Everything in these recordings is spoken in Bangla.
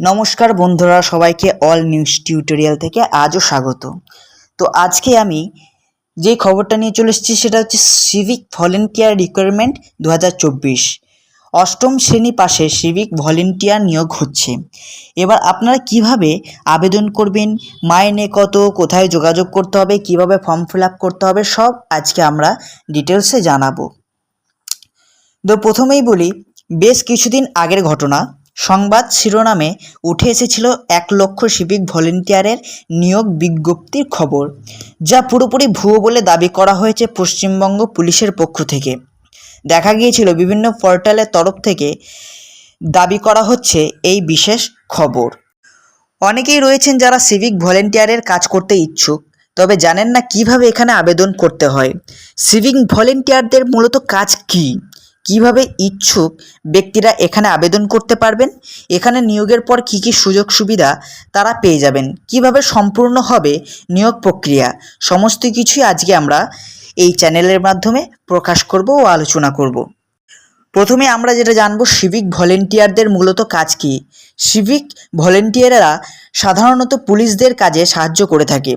নমস্কার বন্ধুরা, সবাইকে অল নিউজ টিউটোরিয়াল থেকে আজও স্বাগত। তো আজকে আমি যে খবরটা নিয়ে চলে এসেছি সেটা হচ্ছে সিভিক ভলেন্টিয়ার রিকোয়ারমেন্ট দু অষ্টম শ্রেণি পাশে সিভিক ভলেন্টিয়ার নিয়োগ হচ্ছে। এবার আপনারা কীভাবে আবেদন করবেন, মাইনে কত, কোথায় যোগাযোগ করতে হবে, কীভাবে ফর্ম ফিল করতে হবে, সব আজকে আমরা ডিটেলসে জানাব। তো প্রথমেই বলি, বেশ কিছুদিন আগের ঘটনা। সংবাদ শিরোনামে উঠে এসেছিল এক লক্ষ সিভিক ভলেন্টিয়ারের নিয়োগ বিজ্ঞপ্তির খবর, যা পুরোপুরি ভুয়ো বলে দাবি করা হয়েছে পশ্চিমবঙ্গ পুলিশের পক্ষ থেকে। দেখা গিয়েছিল বিভিন্ন পোর্টালের তরফ থেকে দাবি করা হচ্ছে এই বিশেষ খবর। অনেকেই রয়েছেন যারা সিভিক ভলেন্টিয়ারের কাজ করতে ইচ্ছুক, তবে জানেন না কীভাবে এখানে আবেদন করতে হয়। সিভিক ভলেন্টিয়ারদের মূলত কাজ কী? কীভাবে ইচ্ছুক ব্যক্তিরা এখানে আবেদন করতে পারবেন? এখানে নিয়োগের পর কী কী সুযোগ সুবিধা তারা পেয়ে যাবেন? কীভাবে সম্পূর্ণ হবে নিয়োগ প্রক্রিয়া? সমস্ত কিছুই আজকে আমরা এই চ্যানেলের মাধ্যমে প্রকাশ করব ও আলোচনা করব। প্রথমে আমরা যেটা জানব সিভিক ভলেন্টিয়ারদের মূলত কাজ কী। সিভিক ভলেন্টিয়াররা সাধারণত পুলিশদের কাজে সাহায্য করে থাকে।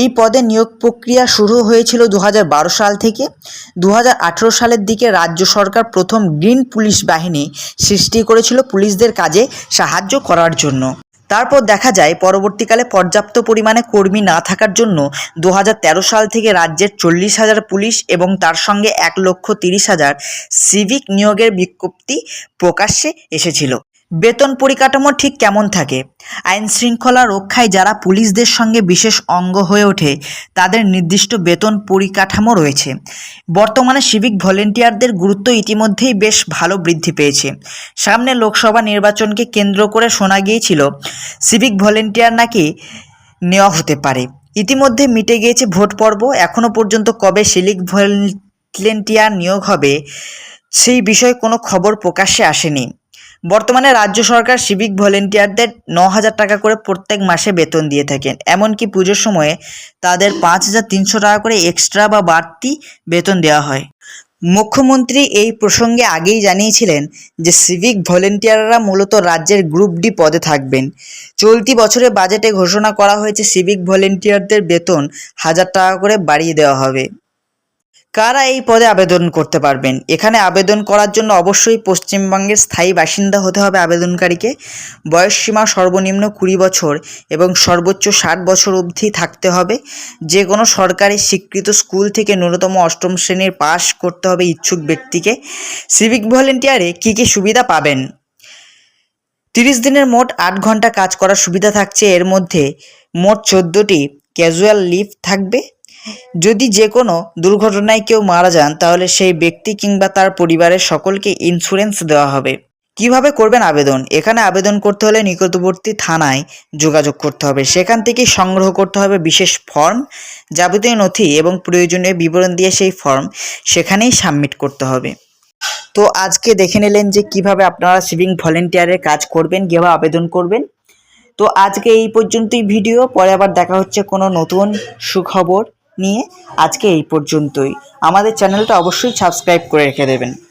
এই পদে নিয়োগ প্রক্রিয়া শুরু হয়েছিল দু হাজার বারো সাল থেকে। দু হাজার আঠেরো সালের দিকে রাজ্য সরকার প্রথম গ্রিন পুলিশ বাহিনী সৃষ্টি করেছিল পুলিশদের কাজে সাহায্য করার জন্য। তারপর দেখা যায় পরবর্তীকালে পর্যাপ্ত পরিমাণে কর্মী না থাকার জন্য দু হাজার তেরো সাল থেকে রাজ্যের চল্লিশ হাজার পুলিশ এবং তার সঙ্গে এক লক্ষ তিরিশ হাজার সিভিক নিয়োগের বিজ্ঞপ্তি প্রকাশ্যে এসেছিল। বেতন পরিকাঠামো ঠিক কেমন থাকে? আইন শৃঙ্খলা রক্ষায় যারা পুলিশদের সঙ্গে বিশেষ অঙ্গ হয়ে ওঠে, তাদের নির্দিষ্ট বেতন পরিকাঠামো রয়েছে। বর্তমানে সিভিক ভলেন্টিয়ারদের গুরুত্ব ইতিমধ্যেই বেশ ভালো বৃদ্ধি পেয়েছে। সামনে লোকসভা নির্বাচনকে কেন্দ্র করে শোনা গিয়েছিল সিভিক ভলেন্টিয়ার নাকি নেওয়া হতে পারে। ইতিমধ্যে মিটে গিয়েছে ভোট পর্ব। এখনও পর্যন্ত কবে সিভিক ভলেন্টিয়ার নিয়োগ হবে, সেই বিষয়ে কোনো খবর প্রকাশ্যে আসেনি। বর্তমানে রাজ্য সরকার সিভিক ভলেন্টিয়ারদের ন হাজার টাকা করে প্রত্যেক মাসে বেতন দিয়ে থাকেন। এমনকি পুজোর সময়ে তাদের পাঁচ হাজার তিনশো টাকা করে এক্সট্রা বা বাড়তি বেতন দেওয়া হয়। মুখ্যমন্ত্রী এই প্রসঙ্গে আগেই জানিয়েছিলেন যে সিভিক ভলেন্টিয়াররা মূলত রাজ্যের গ্রুপ ডি পদে থাকবেন। চলতি বছরে বাজেটে ঘোষণা করা হয়েছে সিভিক ভলেন্টিয়ারদের বেতন হাজার টাকা করে বাড়িয়ে দেওয়া হবে। কারা এই পদে আবেদন করতে পারবেন? এখানে আবেদন করার জন্য অবশ্যই পশ্চিমবঙ্গের স্থায়ী বাসিন্দা হতে হবে আবেদনকারীকে। বয়সসীমা সর্বনিম্ন কুড়ি বছর এবং সর্বোচ্চ ষাট বছর অবধি থাকতে হবে। যে কোনো সরকারি স্বীকৃত স্কুল থেকে ন্যূনতম অষ্টম শ্রেণির পাশ করতে হবে ইচ্ছুক ব্যক্তিকে। সিভিক ভলেন্টিয়ারে কী কী সুবিধা পাবেন? তিরিশ দিনের মোট আট ঘণ্টা কাজ করার সুবিধা থাকছে। এর মধ্যে মোট চোদ্দোটি ক্যাজুয়াল লিভ থাকবে। যদি যে কোনো দুর্ঘটনায় কেউ মারা যান, তাহলে সেই ব্যক্তি কিংবা তার পরিবারের সকলকে ইন্স্যুরেন্স দেওয়া হবে। কীভাবে করবেন আবেদন? এখানে আবেদন করতে হলে নিকটবর্তী থানায় যোগাযোগ করতে হবে। সেখান থেকে সংগ্রহ করতে হবে বিশেষ ফর্ম যাবতীয় নথি এবং প্রয়োজনীয় বিবরণ দিয়ে সেই ফর্ম সেখানেই সাবমিট করতে হবে। তো আজকে দেখে নিলেন যে কীভাবে আপনারা সিভিং ভলেন্টিয়ারের কাজ করবেন, কীভাবে আবেদন করবেন। তো আজকে এই পর্যন্তই ভিডিও পরে আবার দেখা হচ্ছে কোনো নতুন সুখবর। নিয়ে আজকে এই পর্যন্তই। আমাদের চ্যানেলটা অবশ্যই সাবস্ক্রাইব করে রেখে দেবেন।